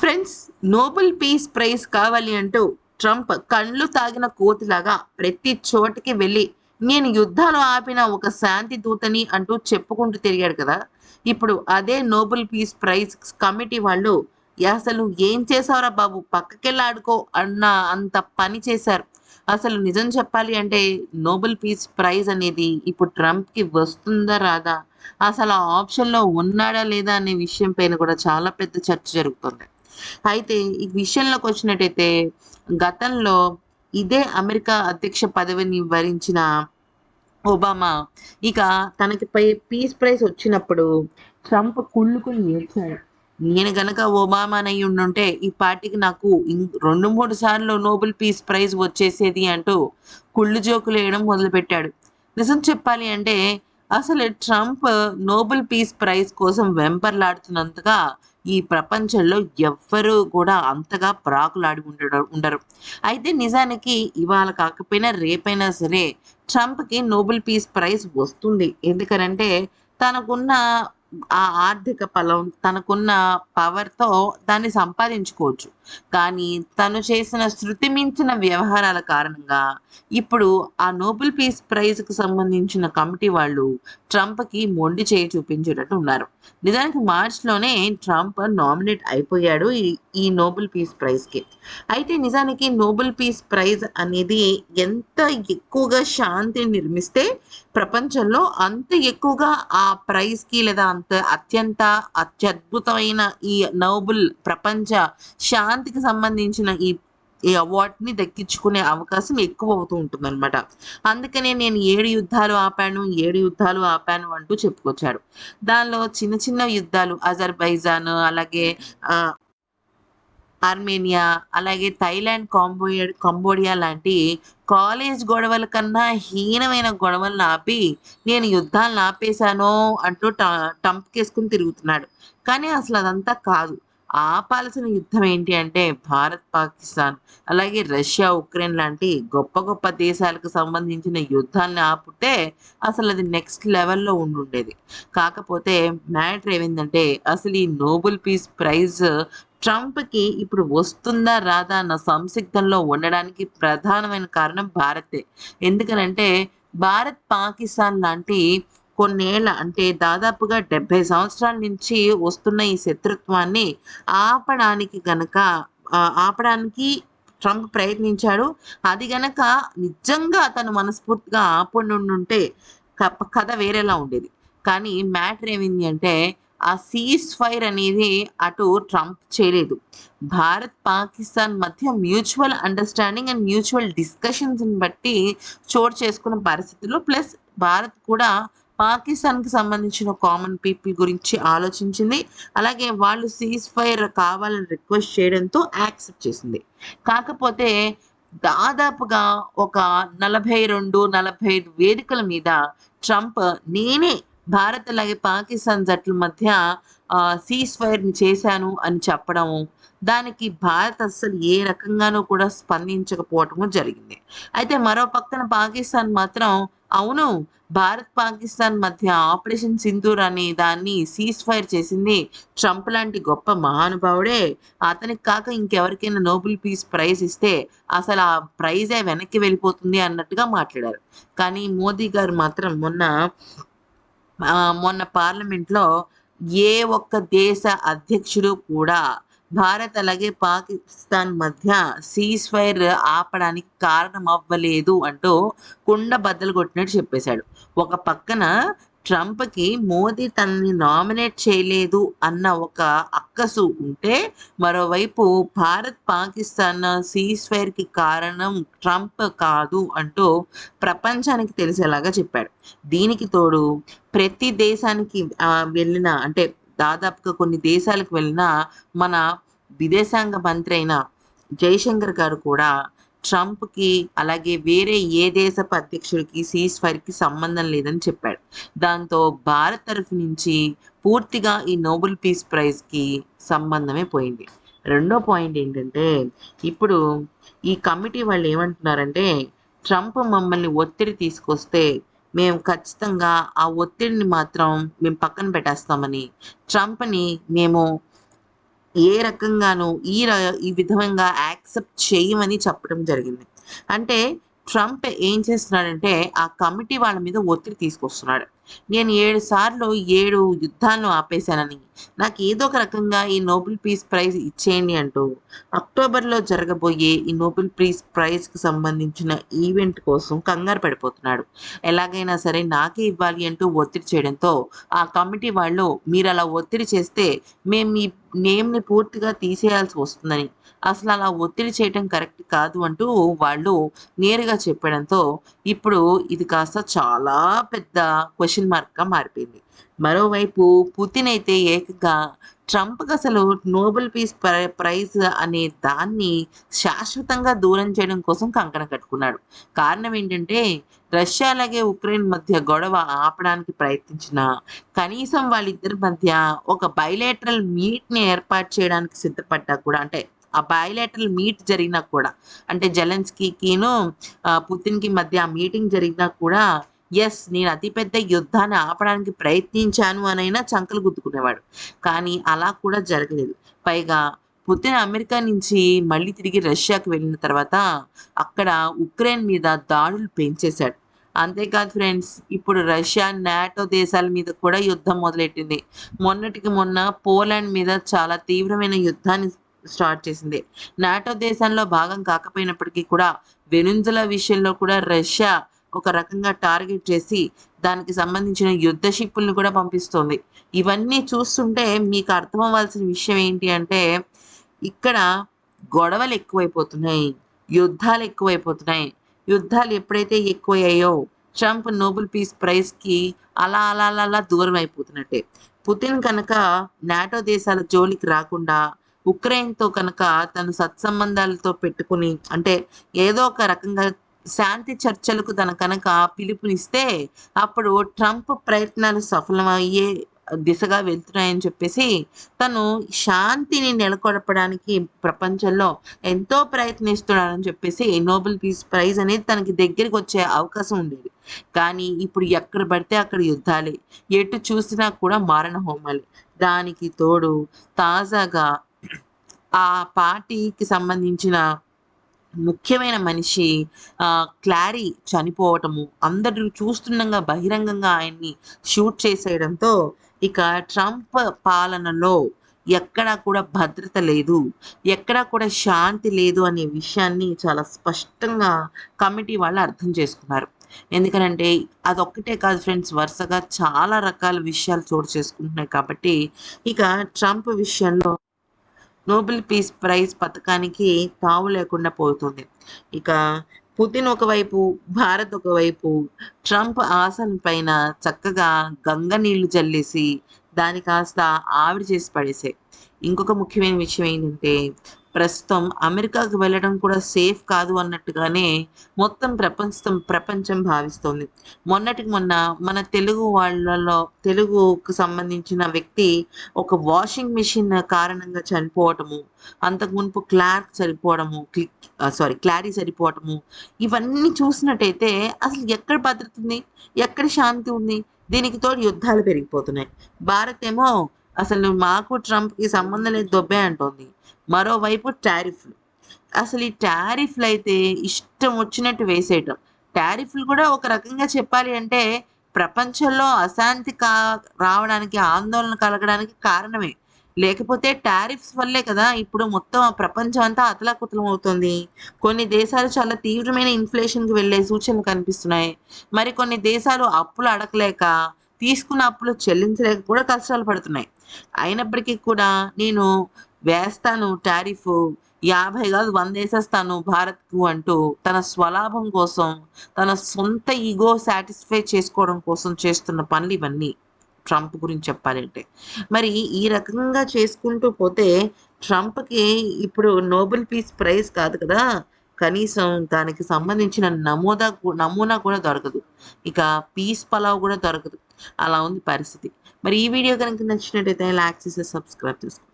Friends Nobel peace prize కావాలి అంటూ Trump కళ్ళు తాగిన కోతిలాగా ప్రతి చోటికి వెళ్ళి నేను యుద్ధాలు ఆపిన ఒక శాంతి దూతని అంటూ చెప్పుకుంటూ తిరిగాడు కదా. ఇప్పుడు అదే నోబెల్ పీస్ ప్రైజ్ కమిటీ వాళ్ళు అసలు ఏం చేసావురా బాబు పక్కకెళ్ళి ఆడుకో అన్న అంత పని చేశారు. అసలు నిజం చెప్పాలి అంటే నోబెల్ పీస్ ప్రైజ్ అనేది ఇప్పుడు ట్రంప్కి వస్తుందా రాదా? అసలు ఆ ఆప్షన్లో ఉన్నాడా లేదా అనే విషయం పైన కూడా చాలా పెద్ద చర్చ జరుగుతుంది. అయితే ఈ విషయంలోకి వచ్చినట్టయితే గతంలో ఇదే అమెరికా అధ్యక్ష పదవిని వరించిన ఒబామా ఇక తనకి పై పీస్ ప్రైజ్ వచ్చినప్పుడు ట్రంప్ కుళ్ళుకుని ఏడ్చాడు. నేను గనక ఒబామానయ్యి ఉండుంటే ఈ పార్టీకి నాకు ఇం- రెండు మూడు సార్లు నోబెల్ పీస్ ప్రైజ్ వచ్చేసేది అంటూ కుళ్ళు జోకులు వేయడం మొదలుపెట్టాడు. నిజం చెప్పాలి అంటే అసలు ట్రంప్ నోబెల్ పీస్ ప్రైజ్ కోసం వెంపర్లాడుతున్నంతగా ఈ ప్రపంచంలో ఎవ్వరూ కూడా అంతగా ప్రాకులాడి ఉండడం ఉండరు. అయితే నిజానికి ఇవాళ కాకపోయినా రేపైనా సరే ట్రంప్కి నోబెల్ పీస్ ప్రైజ్ వస్తుంది. ఎందుకనంటే తనకున్న ఆ ఆర్థిక బలం తనకున్న పవర్తో దాన్ని సంపాదించుకోవచ్చు. కానీ తను చేసిన శృతి మించిన వ్యవహారాల కారణంగా ఇప్పుడు ఆ నోబెల్ పీస్ ప్రైజ్కి సంబంధించిన కమిటీ వాళ్ళు ట్రంప్కి మొండి చేయి చూపించేటట్టు ఉన్నారు. నిజానికి మార్చ్లోనే ట్రంప్ నామినేట్ అయిపోయాడు ఈ ఈ నోబెల్ పీస్ ప్రైజ్కి అయితే నిజానికి నోబెల్ పీస్ ప్రైజ్ అనేది ఎంత ఎక్కువగా శాంతిని నిర్మిస్తే ప్రపంచంలో అంత ఎక్కువగా ఆ ప్రైజ్కి లేదా అంత అత్యంత అత్యద్భుతమైన ఈ నోబుల్ ప్రపంచ శాంతికి సంబంధించిన ఈ ఈ అవార్డుని దక్కించుకునే అవకాశం ఎక్కువ అవుతూ ఉంటుందన్నమాట. అందుకనే నేను ఏడు యుద్ధాలు ఆపాను ఏడు యుద్ధాలు ఆపాను అంటూ చెప్పుకొచ్చాడు. దానిలో చిన్న చిన్న యుద్ధాలు అజర్బైజాన్ అలాగే ఆ, ఆర్మేనియా అలాగే థైలాండ్ కాంబోడియా కంబోడియా లాంటి కాలేజ్ గొడవల కన్నా హీనమైన గొడవలను ఆపి నేను యుద్ధాలను ఆపేశాను అంటూ ట- టంప్కేసుకుని తిరుగుతున్నాడు. కానీ అసలు అదంతా కాదు. ఆపాల్సిన యుద్ధం ఏంటి అంటే భారత్ పాకిస్తాన్ అలాగే రష్యా ఉక్రెయిన్ లాంటి గొప్ప గొప్ప దేశాలకు సంబంధించిన యుద్ధాన్ని ఆపుతే అసలు అది నెక్స్ట్ లెవెల్లో ఉండుండేది. కాకపోతే మ్యాటర్ ఏమైందంటే అసలు ఈ నోబెల్ పీస్ ప్రైజ్ ట్రంప్కి ఇప్పుడు వస్తుందా రాదా అన్న సంసిగ్ధంలో ఉండడానికి ప్రధానమైన కారణం భారతే. ఎందుకనంటే భారత్ పాకిస్తాన్ లాంటి కొన్నేళ్ళ అంటే దాదాపుగా డెబ్బై సంవత్సరాల నుంచి వస్తున్న ఈ శత్రుత్వాన్ని ఆపడానికి గనక ఆపడానికి ట్రంప్ ప్రయత్నించాడు. అది గనక నిజంగా తను మనస్ఫూర్తిగా ఆపనుంటే కథ వేరేలా ఉండేది. కానీ మ్యాటర్ ఏమైంది అంటే ఆ సీజ్ ఫైర్ అనేది అటు ట్రంప్ చేయలేదు. భారత్ పాకిస్తాన్ మధ్య మ్యూచువల్ అండర్స్టాండింగ్ అండ్ మ్యూచువల్ డిస్కషన్స్ని బట్టి చోటు చేసుకున్న పరిస్థితుల్లో ప్లస్ భారత్ కూడా పాకిస్తాన్కి సంబంధించిన కామన్ పీపుల్ గురించి ఆలోచించింది. అలాగే వాళ్ళు సీజ్ ఫైర్ కావాలని రిక్వెస్ట్ చేయడంతో యాక్సెప్ట్ చేసింది. కాకపోతే దాదాపుగా ఒక నలభై రెండు నలభై ఐదు వేదికల మీద ట్రంప్ నేనే భారత్ అలాగే పాకిస్తాన్ జట్ల మధ్య సీజ్ ఫైర్ని చేశాను అని చెప్పడం దానికి భారత్ అస్సలు ఏ రకంగానూ కూడా స్పందించకపోవటము జరిగింది. అయితే మరో పక్కన పాకిస్తాన్ మాత్రం అవును. భారత్ పాకిస్తాన్ మధ్య ఆపరేషన్ సింధూర్ అనే దాన్ని సీజ్ ఫైర్ చేసింది ట్రంప్ లాంటి గొప్ప మహానుభావుడే. అతనికి కాక ఇంకెవరికైనా నోబెల్ పీస్ ప్రైజ్ ఇస్తే అసలు ఆ ప్రైజే వెనక్కి వెళ్ళిపోతుంది అన్నట్టుగా మాట్లాడారు. కానీ మోదీ గారు మాత్రం మొన్న మొన్న పార్లమెంట్లో ఏ ఒక్క దేశ అధ్యక్షుడు కూడా భారత్ అలాగే పాకిస్తాన్ మధ్య సీజ్ ఫైర్ ఆపడానికి కారణం అవ్వలేదు అంటూ కుండ బద్దలు కొట్టినట్టు చెప్పేశాడు. ఒక పక్కన ట్రంప్కి మోదీ తనని నామినేట్ చేయలేదు అన్న ఒక అక్కసు ఉంటే మరోవైపు భారత్ పాకిస్తాన్ సీజ్ ఫైర్కి కారణం ట్రంప్ కాదు అంటూ ప్రపంచానికి తెలిసేలాగా చెప్పాడు. దీనికి తోడు ప్రతి దేశానికి వెళ్ళిన అంటే దాదాపుగా కొన్ని దేశాలకు వెళ్ళిన మన విదేశాంగ మంత్రి అయిన జైశంకర్ గారు కూడా ట్రంప్కి అలాగే వేరే ఏ దేశపు అధ్యక్షుడికి సీజ్ ఫైర్కి సంబంధం లేదని చెప్పాడు. దాంతో భారత్ తరఫు నుంచి పూర్తిగా ఈ నోబెల్ పీస్ ప్రైజ్కి సంబంధమే పోయింది. రెండో పాయింట్ ఏంటంటే ఇప్పుడు ఈ కమిటీ వాళ్ళు ఏమంటున్నారంటే ట్రంప్ మమ్మల్ని ఒత్తిడి తీసుకొస్తే మేము ఖచ్చితంగా ఆ ఒత్తిడిని మాత్రం మేము పక్కన పెట్టేస్తామని ట్రంప్ని మేము ఏ రకంగానూ ఈ ర ఈ విధంగా యాక్సెప్ట్ చేయమని చెప్పడం జరిగింది. అంటే ట్రంప్ ఏం చేస్తున్నాడంటే, ఆ కమిటీ వాళ్ళ మీద ఒత్తిడి తీసుకొస్తున్నాడు. నేను ఏడు సార్లు ఏడు యుద్ధాలను ఆపేశానని, నాకు ఏదో ఒక రకంగా ఈ నోబెల్ పీస్ ప్రైజ్ ఇచ్చేయండి అంటూ, అక్టోబర్‌లో జరగబోయే ఈ నోబెల్ పీస్ ప్రైజ్‌కి సంబంధించిన ఈవెంట్ కోసం కంగారు పడిపోతున్నాడు. ఎలాగైనా సరే నాకే ఇవ్వాలి అంటూ ఒత్తిడి చేయడంతో, ఆ కమిటీ వాళ్ళు మీరు అలా ఒత్తిడి చేస్తే మేము మీ నేమ్‌ని పూర్తిగా తీసేయాల్సి వస్తుందని, అసలు అలా ఒత్తిడి చేయడం కరెక్ట్ కాదు అంటూ వాళ్ళు నేరుగా చెప్పడంతో, ఇప్పుడు ఇది కాస్త చాలా పెద్ద క్వశ్చన్ మార్క్‌గా మారిపోయింది. మరోవైపు పుతిన్ అయితే ఏకంగా ట్రంప్‌కసలు నోబెల్ పీస్ ప్రై ప్రైజ్ అనే దాన్ని శాశ్వతంగా దూరం చేయడం కోసం కంకణ కట్టుకున్నాడు. కారణం ఏంటంటే, రష్యా అలాగే ఉక్రెయిన్ మధ్య గొడవ ఆపడానికి ప్రయత్నించిన కనీసం వాళ్ళిద్దరి మధ్య ఒక బైలేటరల్ మీట్‌ని ఏర్పాటు చేయడానికి సిద్ధపడ్డా కూడా అంటే ఆ బైలేటరల్ మీట్ జరిగినా కూడా అంటే జెలెన్స్కీకిను పుతిన్‌కి మధ్య ఆ మీటింగ్ జరిగినా కూడా ఎస్ నేను అతి పెద్ద యుద్ధాన్ని ఆపడానికి ప్రయత్నించాను అనైనా చంకలు గుద్దుకునేవాడు. కానీ అలా కూడా జరగలేదు. పైగా పుతిన్ అమెరికా నుంచి మళ్ళీ తిరిగి రష్యాకి వెళ్ళిన తర్వాత అక్కడ ఉక్రెయిన్ మీద దాడులు పెంచేశాడు. అంతేకాదు ఫ్రెండ్స్ ఇప్పుడు రష్యా, నాటో దేశాల మీద కూడా యుద్ధం మొదలెట్టింది. మొన్నటికి మొన్న పోలాండ్ మీద చాలా తీవ్రమైన యుద్ధాన్ని స్టార్ట్ చేసింది. నాటో దేశంలో భాగం కాకపోయినప్పటికీ కూడా వెనిజులా విషయంలో కూడా రష్యా ఒక రకంగా టార్గెట్ చేసి, దానికి సంబంధించిన యుద్ధ షిప్పులను కూడా పంపిస్తోంది. ఇవన్నీ చూస్తుంటే మీకు అర్థమవ్వాల్సిన విషయం ఏంటి అంటే, ఇక్కడ గొడవలు ఎక్కువైపోతున్నాయి. యుద్ధాలు ఎక్కువైపోతున్నాయి. యుద్ధాలు ఎప్పుడైతే ఎక్కువయ్యాయో, ట్రంప్ నోబెల్ పీస్ ప్రైజ్‌కి అలా అలా అలా అలా దూరం అయిపోతున్నట్టే. పుతిన్ కనుక నాటో దేశాల జోలికి రాకుండా, ఉక్రెయిన్‌తో కనుక తను సత్సంబంధాలతో పెట్టుకొని అంటే ఏదో ఒక రకంగా శాంతి చర్చలకు తన కనుక పిలుపునిస్తే, అప్పుడు ట్రంప్ ప్రయత్నాలు సఫలమయ్యే దిశగా వెళ్తున్నాయని చెప్పేసి, తను శాంతిని నెలకొల్పడానికి ప్రపంచంలో ఎంతో ప్రయత్నిస్తున్నాడని చెప్పేసి నోబెల్ పీస్ ప్రైజ్ అనేది తనకి దగ్గరికి వచ్చే అవకాశం ఉండేది. కానీ ఇప్పుడు ఎక్కడ పడితే అక్కడ యుద్ధాలే. ఎటు చూసినా కూడా మారణ హోమాలే. దానికి తోడు తాజాగా ఆ పార్టీకి సంబంధించిన ముఖ్యమైన మనిషి క్లారీ చనిపోవటము, అందరూ చూస్తుండగా బహిరంగంగా ఆయన్ని షూట్ చేసేయడంతో, ఇక ట్రంప్ పాలనలో ఎక్కడా కూడా భద్రత లేదు. ఎక్కడా కూడా శాంతి లేదు అనే విషయాన్ని చాలా స్పష్టంగా కమిటీ వాళ్ళు అర్థం చేసుకున్నారు. ఎందుకనంటే అదొక్కటే కాదు ఫ్రెండ్స్ వరుసగా చాలా రకాల విషయాలు చోటు చేసుకుంటున్నాయి కాబట్టి, ఇక ట్రంప్ విషయంలో నోబెల్ పీస్ ప్రైజ్ పథకానికి తావు లేకుండా పోతుంది. ఇక పుతిన్ ఒకవైపు, భారత్ ఒకవైపు ట్రంప్ ఆశల పైన చక్కగా గంగ నీళ్ళు చల్లేసి దాన్ని కాస్త ఆవిరి చేసి పడేసాయి. ఇంకొక ముఖ్యమైన విషయం ఏంటంటే, ప్రస్తుతం అమెరికాకు వెళ్ళడం కూడా సేఫ్ కాదు అన్నట్టుగానే మొత్తం ప్రపంచం ప్రపంచం భావిస్తోంది. మొన్నటికి మొన్న మన తెలుగు వాళ్ళలో తెలుగుకు సంబంధించిన వ్యక్తి ఒక వాషింగ్ మెషిన్ కారణంగా చనిపోవటము, అంతకు మునుపు క్లార్క్ చనిపోవడము, క్లిక్ సారీ క్లారీ సరిపోవటము ఇవన్నీ చూసినట్టయితే అసలు ఎక్కడ భద్రత ఉంది? ఎక్కడ శాంతి ఉంది? దీనికి తోడు యుద్ధాలు పెరిగిపోతున్నాయి. భారత్ ఏమో అసలు మాకు ట్రంప్‌కి సంబంధం లేదు దొబ్బే అంటోంది. మరోవైపు టారిఫ్‌లు. అసలు ఈ టారిఫ్‌లయితే ఇష్టం వచ్చినట్టు వేసేయటం. టారిఫ్‌లు కూడా ఒక రకంగా చెప్పాలి అంటే ప్రపంచంలో అశాంతి కా రావడానికి, ఆందోళన కలగడానికి కారణమే. లేకపోతే టారిఫ్స్ వల్లే కదా ఇప్పుడు మొత్తం ప్రపంచం అంతా అతలాకుతలం అవుతుంది కొన్ని దేశాలు చాలా తీవ్రమైన ఇన్‌ఫ్లేషన్‌కి వెళ్ళే సూచనలు కనిపిస్తున్నాయి. మరి కొన్ని దేశాలు అప్పులు అడగలేక, తీసుకున్న అప్పులు చెల్లించలేక కూడా కష్టాలు పడుతున్నాయి. అయినప్పటికీ కూడా నేను వేస్తాను టారిఫ్ 50 కాదు వంద వేసేస్తాను భారత్‌కు అంటూ తన స్వలాభం కోసం, తన సొంత ఈగో సాటిస్ఫై చేసుకోవడం కోసం చేస్తున్న పనులు ఇవన్నీ. ట్రంప్ గురించి చెప్పాలంటే. మరి ఈ రకంగా చేసుకుంటూ పోతే ట్రంప్‌కి ఇప్పుడు నోబెల్ పీస్ ప్రైజ్ కాదు కదా! కనీసం దానికి సంబంధించిన నమోదా నమూనా కూడా దొరకదు. ఇక పీస్ పలావ్ కూడా దొరకదు. అలా ఉంది పరిస్థితి. మరి ఈ వీడియో కనుక నచ్చినట్టయితే లైక్ చేసి సబ్స్క్రైబ్ చేసుకోండి.